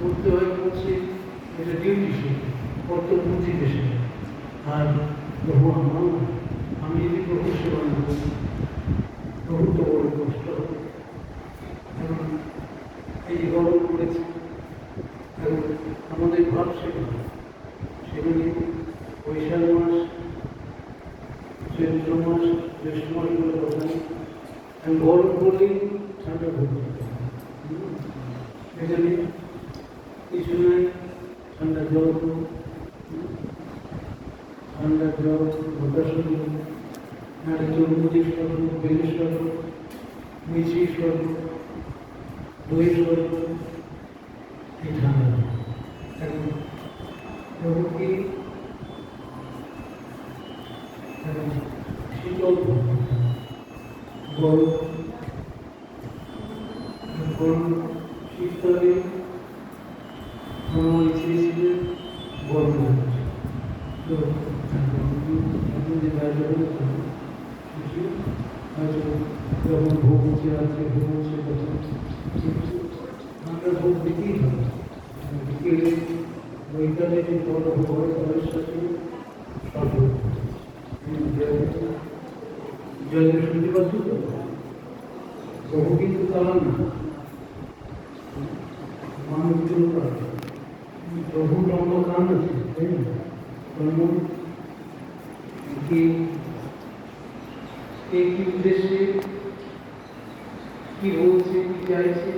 করতে হয় করছে এটা ডিউটি সে কর্তব্য বুঝিতে সে আর প্রভু আমার, আমি যদি প্রভু সেবা না করি প্রভু তো বড় কষ্ট হবে এই গরম পড়েছে আমাদের ভাব সেবা সেগুলি বৈশাখ মাস, চৈত্র মাস, জ্যৈষ্ঠ মাস বলে কথা। এবং গরম পড়লেই ঠান্ডা পড়বে এখানে কিছু নাই ঠান্ডা জল হুম, ঠান্ডা জল ভোটা শুরু নাহলে তরমুজের শরবত বেলের শরবত মিষ্টির শরবত দই শরবত এই ঠান্ডা এখন প্রভুকে শীতল গরম গরম শীতকালে আমার ইচ্ছে ছিল গরম লাগছে তো এখন বাইরে হয়তো ভোগ আছে ভোগ তখন কিন্তু আমরা ভোগ দিতেই হবে বিকেলে বৈকালে যে বড় ভোগ তো বহু কিন্তু তারা না মানুষ কিন্তু তারা প্রভু লম্বা আছে তাই না কি? কে উদ্দেশ্যে? কি বলছে কি চাইছে?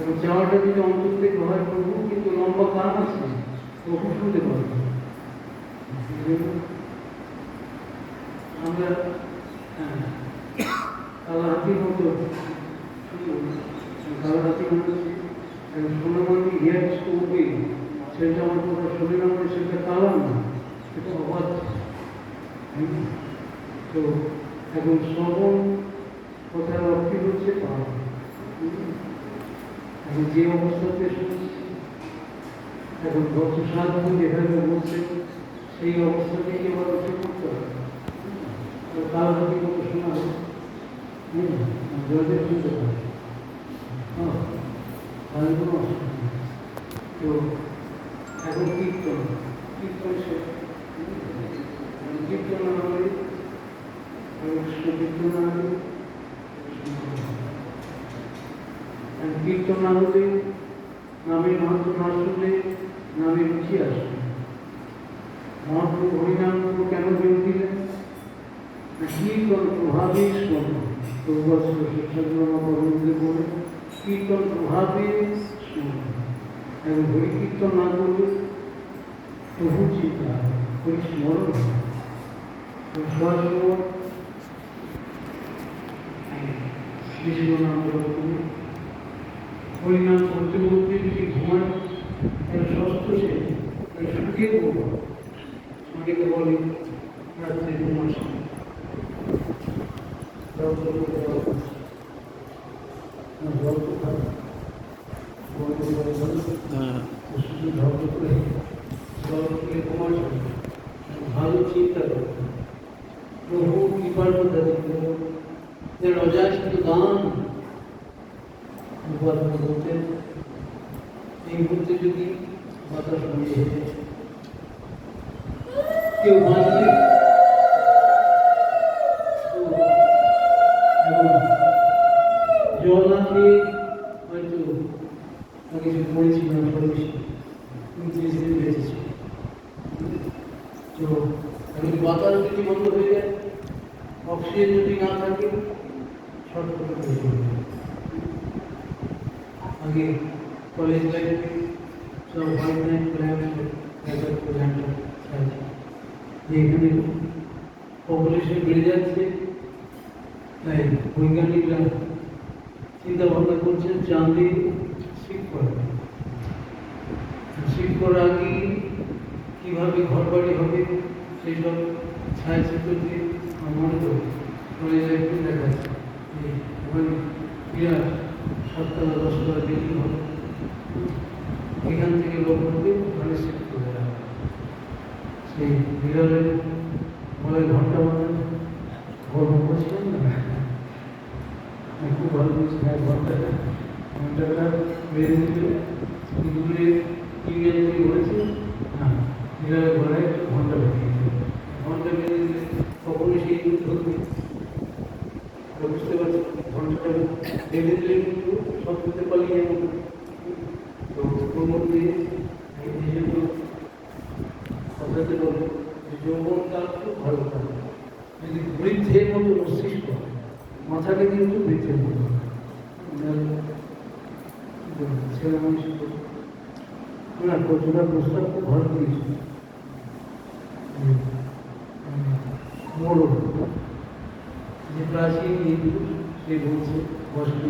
এবং যদি অন্তর হয় প্রভু কিন্তু লম্বা কান আছে প্রভু শুনতে পারবে আমরা হ্যাঁ, কালা হাতির মতো কালা হাতির মতো সোনামানি হিয়ার করবে সেটা আমার কথা শুনে না মানে সেটা কালাম না। সেটা অবাধ? তো এখন শ্রবণ কথার অর্থ হচ্ছে পাওয়া? এখন যে অবস্থাতে শুনছি এখন গত দিন যেভাবে বলছে সেই অবস্থাতেই এবার উঠে করতে হবে কাল যদি কত শোনা হয় জয়দেব শুনতে পারে হ্যাঁ তাহলে কোনো অসুবিধা নেই। তো এখন কীর্তন কীর্তন সে কীর্তন না হলে কৃষ্ণ কীর্তন না হলে আর কীর্তন না হলে নামের মাহাত্ম না শুনলে নামে রুচি আসবে মহাপ্রভু হরিনাম কেন জোর দিলেন কীর্তন প্রভাবে কীর্তন প্রভাবে স্মরণ এবং হরি কীর্তন না করলে প্রভু চিন্তা সবসময় কৃষ্ণ নাম জপ করি হরিনাম করতে করতে যদি ঘুমায় তাহলে ষষ্ঠ সে তাহলে শুকিয়ে পড়ব চিন্তা করো প্রভু কৃপার মধ্যে দেখো যে অজাচিত দান উপাদান বলতে এই মুহূর্তে যদি বাতাস হেঁটে কেউ বাঁচবে জল না খেয়ে হয়তো আগে যে পড়েছিলাম পড়েছি উনত্রিশ দিন বেঁচেছি তো এখন বন্ধ হয়ে যায় অক্সিজেন যদি না থাকে হোয়াইট নাইট প্ল্যান প্ল্যানটা যে এখানে পপুলেশন বেড়ে যাচ্ছে, তাই বৈজ্ঞানিকরা চিন্তা ভাবনা করছেন চাঁদে শিফট করা। শিফট করার আগে কীভাবে ঘর বাড়ি হবে সেই সব ছায়াচিত্র দিয়ে মনে করি দেখা যে ওখানে বিরাট সাততলা হবে এখান থেকে লোক হবে ওখানে শিফট করে দেওয়া সেই বিড়ালের বলে, ঘণ্টা বানানো গল্প করছিলাম না? খুব ভালো বুঝছি হ্যাঁ ঘন্টাটা ঘন্টাটা বেঁধে দিল? দূরে ইউনিয়ন তৈরি করেছে? হ্যাঁ এভাবে ঘরে ঘণ্টা দিল ঘণ্টা বেঁধে দিলে কখনো সেই ধরবে আর বুঝতে পারছি ঘন্টাটা দিলে কিন্তু সব করতে পারলে এমন তো ওর মধ্যে কাল খুব ভালো কাল যদি বৃদ্ধের মতো মস্তিষ্ক মাথাটা কিন্তু বৃদ্ধের মতো। ছেলে মানুষ না, কতটা প্রস্তাব খুব ভালো দিয়েছে। মোড় যে প্রাচীন হিন্দু সে বলছে বসে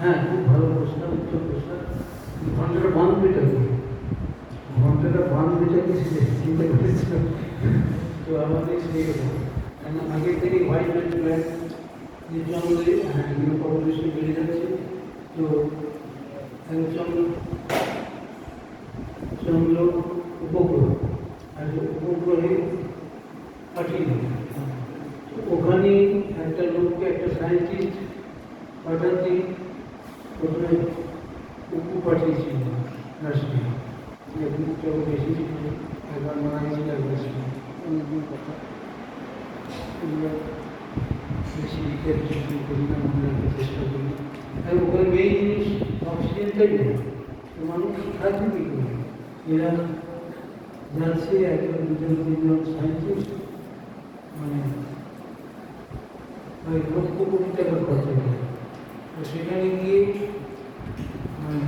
হ্যাঁ খুব ভালো প্রস্তাব উত্তর প্রস্তাব ঘন্টাটা বাঁধবে কি ঘন্টাটা বাঁধবেটা কি সে চিন্তা করেছিল তো আমাদের সেই রকম কারণ আগে থেকে হোয়াইট ম্যান ব্ল্যাক যে জঙ্গলে হ্যাঁ এগুলো পপুলেশন বেড়ে যাচ্ছে তো এখন চন্দ্র চন্দ্র উপগ্রহ আর উপগ্রহে পাঠিয়ে দিল ওখানে একটা লোককে একটা সায়েন্টিস্ট পাঠাতে প্রথমে উকু পাঠিয়েছিল রাষ্ট্রীয় একদিন চলো বেশি ছিল একবার মারা গেছিল একবার ছিল অনেকদিন কথা এগুলো বেশি লিখে কিছু করি না মনে রাখার চেষ্টা করি আর ওখানে মেইন জিনিস অক্সিজেনটাই নেই তো মানুষ থাকবে কী করে এরা যাচ্ছে একজন দুজন তিনজন সায়েন্টিস্ট মানে ওই লক্ষ কোটি টাকা খরচা করে তো সেখানে গিয়ে মানে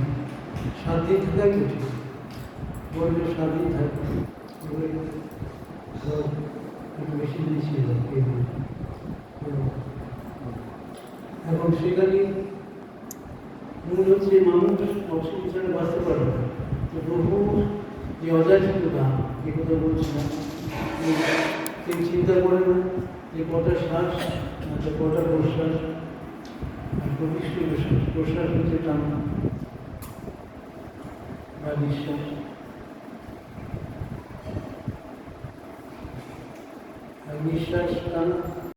একটু বেশি দিন ছিল এগুলো। তো এখন সেখানে মূল হচ্ছে মানুষ অক্সিজেন ছাড়া বাঁচতে পারবে না। তো বহু যে অযাচিততা যে কথা বলছিলাম কেউ চিন্তা করে না যে কটা শ্বাস কটা প্রশ্বাস প্রতিষ্ঠ প্রশ্বাস প্রশ্বাস হচ্ছে টান। বা নিঃশ্বাস আর নিঃশ্বাস টানা